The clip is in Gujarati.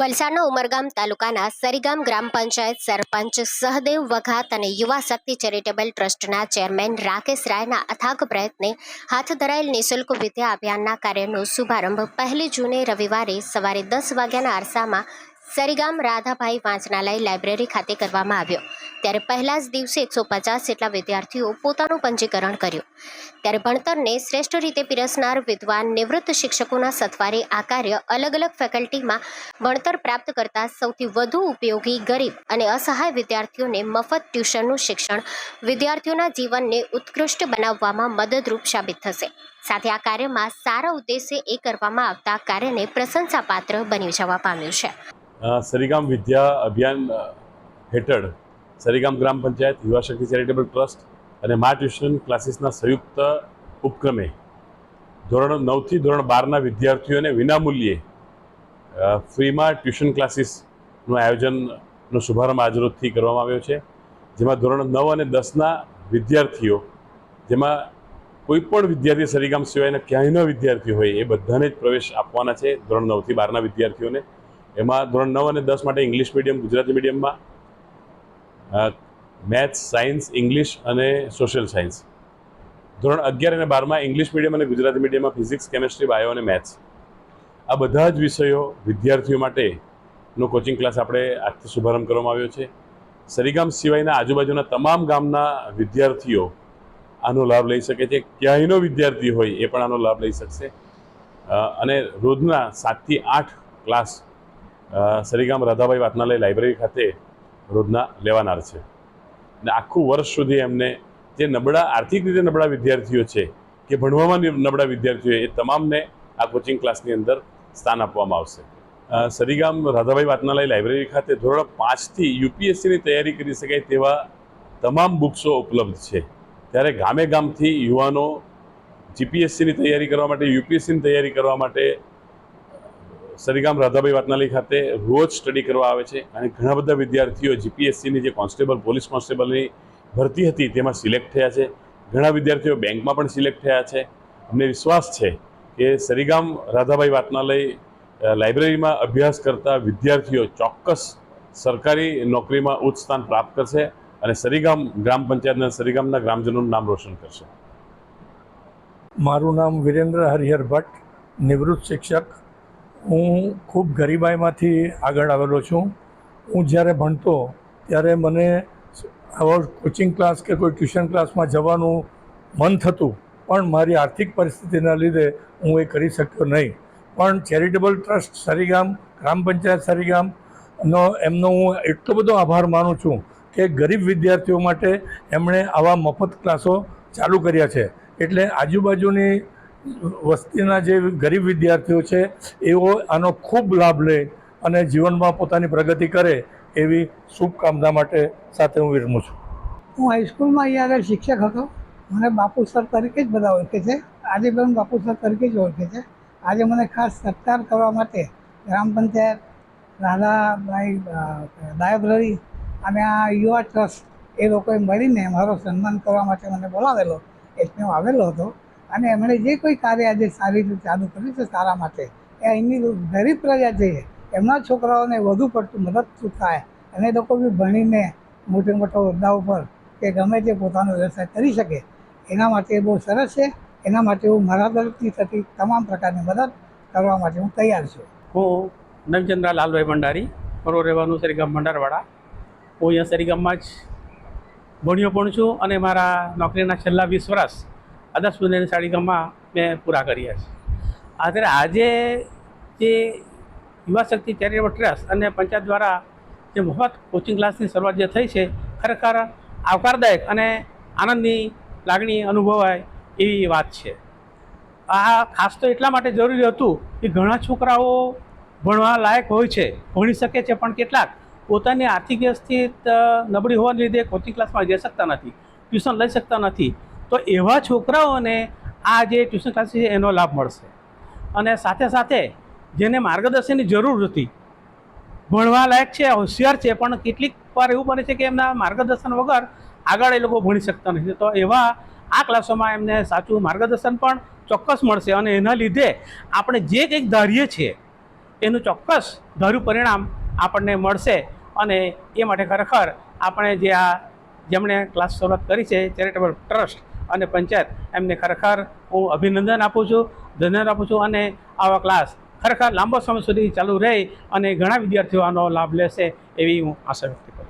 વલસાડના ઉમરગામ તાલુકાના સરીગામ ગ્રામ પંચાયત સરપંચ સહદેવ વઘાત અને યુવા શક્તિ ચેરિટેબલ ટ્રસ્ટના ચેરમેન રાકેશ રાયના અથાગ પ્રયત્ને હાથ ધરાયેલ નિઃશુલ્ક વિદ્યા અભિયાનના કાર્યનો શુભારંભ પહેલી જૂને રવિવારે સવારે દસ વાગ્યાના અરસામાં સરીગામ રાધાભાઈ વાંચનાલય લાઇબ્રેરી ખાતે કરવામાં આવ્યો. ત્યારે પહેલા જ દિવસે એકસો પચાસ જેટલા વિદ્યાર્થીઓ પોતાનું પંજીકરણ કર્યું. ત્યારે ભણતરને શ્રેષ્ઠ રીતે પીરસનાર વિદ્વાન નિવૃત્ત શિક્ષકોના સથવારે આ કાર્ય અલગ અલગ ફેકલ્ટીમાં ભણતર પ્રાપ્ત કરતા સૌથી વધુ ઉપયોગી, ગરીબ અને અસહાય વિદ્યાર્થીઓને મફત ટ્યુશનનું શિક્ષણ વિદ્યાર્થીઓના જીવનને ઉત્કૃષ્ટ બનાવવામાં મદદરૂપ સાબિત થશે. સાથે આ કાર્યમાં સારા ઉદ્દેશ્ય એ કરવામાં આવતા કાર્યને પ્રશંસાપાત્ર બની જવા પામ્યું છે. સરીગામ વિદ્યા અભિયાન હેઠળ સરીગામ ગ્રામ પંચાયત યુવા શક્તિ ચેરિટેબલ ટ્રસ્ટ અને મા ટ્યુશન ક્લાસીસના સંયુક્ત ઉપક્રમે ધોરણ નવથી ધોરણ બારના વિદ્યાર્થીઓને વિનામૂલ્યે ફ્રીમાં ટ્યુશન ક્લાસીસનું આયોજનનો શુભારંભ આજરોજથી કરવામાં આવ્યો છે. જેમાં ધોરણ નવ અને દસના વિદ્યાર્થીઓ, જેમાં કોઈ પણ વિદ્યાર્થી સરીગામ સિવાયના ન વિદ્યાર્થી હોય એ બધાને જ પ્રવેશ આપવાના છે ધોરણ નવથી બારના વિદ્યાર્થીઓને. એમાં ધોરણ નવ અને દસ માટે ઇંગ્લિશ મીડિયમ, ગુજરાતી મીડિયમમાં મેથ્સ, સાયન્સ, ઇંગ્લિશ અને સોશિયલ સાયન્સ. ધોરણ અગિયાર અને બારમાં ઇંગ્લિશ મીડિયમ અને ગુજરાતી મીડિયમમાં ફિઝિક્સ, કેમેસ્ટ્રી, બાયો અને મેથ્સ. આ બધા જ વિષયો વિદ્યાર્થીઓ માટેનો કોચિંગ ક્લાસ આપણે આજથી શુભારંભ કરવામાં આવ્યો છે. સરીગામ સિવાયના આજુબાજુના તમામ ગામના વિદ્યાર્થીઓ આનો લાભ લઈ શકે છે. ક્યાંયનો વિદ્યાર્થી હોય એ પણ આનો લાભ લઈ શકશે. અને રોજના સાતથી આઠ ક્લાસ સરીગામ રાધાભાઈ વાતનાલય લાઇબ્રેરી ખાતે રોજના લેવાનાર છે. અને આખું વર્ષ સુધી એમને જે નબળા, આર્થિક રીતે નબળા વિદ્યાર્થીઓ છે, કે ભણવામાં નબળા વિદ્યાર્થીઓ એ તમામને આ કોચિંગ ક્લાસની અંદર સ્થાન આપવામાં આવશે. સરીગામ રાધાભાઈ વાતનાલય લાઇબ્રેરી ખાતે ધોરણ પાંચથી યુપીએસસીની તૈયારી કરી શકાય તેવા તમામ બુક્સો ઉપલબ્ધ છે. ત્યારે ગામે ગામથી યુવાનો જીપીએસસીની તૈયારી કરવા માટે યુપીએસસીની તૈયારી કરવા માટે સરીગામ રાધાભાઈ વાતનાલય ખાતે રોજ સ્ટડી કરવા આવે છે અને ઘણા બધા વિદ્યાર્થીઓ જીપીએસસીની જે કોન્સ્ટેબલ, પોલીસ કોન્સ્ટેબલની ભરતી હતી તેમાં સિલેક્ટ થયા છે. ઘણા વિદ્યાર્થીઓ બેંકમાં પણ સિલેક્ટ થયા છે. અમને વિશ્વાસ છે કે સરીગામ રાધાભાઈ વાતનાલય લાઇબ્રેરીમાં અભ્યાસ કરતા વિદ્યાર્થીઓ ચોક્કસ સરકારી નોકરીમાં ઉચ્ચ સ્થાન પ્રાપ્ત કરશે અને સરીગામ ગ્રામ પંચાયતના સરીગામના ગ્રામજનોનું નામ રોશન કરશે. મારું નામ વિરેન્દ્ર હરિહર ભટ્ટ, નિવૃત્ત શિક્ષક હું ખૂબ ગરીબાઈમાંથી આગળ આવેલો છું. હું જ્યારે ભણતો ત્યારે મને આવો કોચિંગ ક્લાસ કે કોઈ ટ્યુશન ક્લાસમાં જવાનું મન થતું, પણ મારી આર્થિક પરિસ્થિતિના લીધે હું એ કરી શક્યો નહીં. પણ ચેરિટેબલ ટ્રસ્ટ સરીગામ, ગ્રામ પંચાયત સરીગામનો એમનો હું એટલો બધો આભાર માનું છું કે ગરીબ વિદ્યાર્થીઓ માટે એમણે આવા મફત ક્લાસો ચાલુ કર્યા છે. એટલે આજુબાજુની વસ્તીના જે ગરીબ વિદ્યાર્થીઓ છે, એઓ આનો ખૂબ લાભ લે અને જીવનમાં પોતાની પ્રગતિ કરે એવી શુભકામના માટે સાથે હું વિરમું છું. હું હાઈસ્કૂલમાં અહીંયા આગળ શિક્ષક હતો. મને બાપુ સર તરીકે જ બધા ઓળખે છે. આજે પણ બાપુ સર તરીકે જ ઓળખે છે. આજે મને ખાસ સત્કાર કરવા માટે ગ્રામ પંચાયત રાધાભાઈ લાઇબ્રેરી અને આ યુવા ટ્રસ્ટ એ લોકોએ મળીને મારો સન્માન કરવા માટે મને બોલાવેલો એટલે હું આવેલો હતો. અને એમણે જે કોઈ કાર્ય આજે સારી રીતે ચાલુ કર્યું છે સારા માટે, એ અહીંની ગરીબ પ્રજા છે, એમના છોકરાઓને વધુ પડતું મદદ થાય? અને લોકો બી ભણીને મોટે મોટા હોદ્દા ઉપર કે ગમે તે પોતાનો વ્યવસાય કરી શકે. એના માટે બહુ સરસ છે. એના માટે હું મારા તરફથી થતી તમામ પ્રકારની મદદ કરવા માટે હું તૈયાર છું. હું નવચંદ્રા લાલભાઈ ભંડારી મારો રહેવાનું સરીગામ ભંડારવાડા. હું અહીંયા સરીગામમાં જ ભણ્યો પણ છું અને મારા નોકરીના છેલ્લા વીસ વર્ષ આદર્શ સુંદરની સાડીગામમાં મેં પૂરા કર્યા છે. આખરે આજે જે યુવા શક્તિ ચેરિટેબલ ટ્રસ્ટ અને પંચાયત દ્વારા જે મફત કોચિંગ ક્લાસની શરૂઆત જે થઈ છે, ખરેખર આવકારદાયક અને આનંદની લાગણી અનુભવાય એવી વાત છે. આ ખાસ તો એટલા માટે જરૂરી હતું કે ઘણા છોકરાઓ ભણવા લાયક હોય છે, ભણી શકે છે, પણ કેટલાક પોતાની આર્થિક વ્યવસ્થિત નબળી હોવાને લીધે કોચિંગ ક્લાસમાં જઈ શકતા નથી ટ્યુશન લઈ શકતા નથી. તો એવા છોકરાઓને આ જે ટ્યુશન ક્લાસ છે એનો લાભ મળશે. અને સાથે સાથે જેને માર્ગદર્શનની જરૂર હતી, ભણવા લાયક છે, હોશિયાર છે, પણ કેટલીક વાર એવું બને છે કે એમના માર્ગદર્શન વગર આગળ એ લોકો ભણી શકતા નથી. તો એવા આ ક્લાસોમાં એમને સાચું માર્ગદર્શન પણ ચોક્કસ મળશે અને એના લીધે આપણે જે કંઈક ધારીએ છીએ એનું ચોક્કસ ધાર્યું પરિણામ આપણને મળશે અને એ માટે ખરેખર આપણે જે આ જેમણે ક્લાસ શરૂઆત કરી છે, ચેરિટેબલ ટ્રસ્ટ અને પંચાયત, એમને ખરેખર હું અભિનંદન આપું છું, ધન્યવાદ આપું છું અને આવા ક્લાસ ખરેખર લાંબો સમય સુધી ચાલુ રહે અને ઘણા વિદ્યાર્થીઓ આનો લાભ લેશે એવી હું આશા વ્યક્ત કરું છું.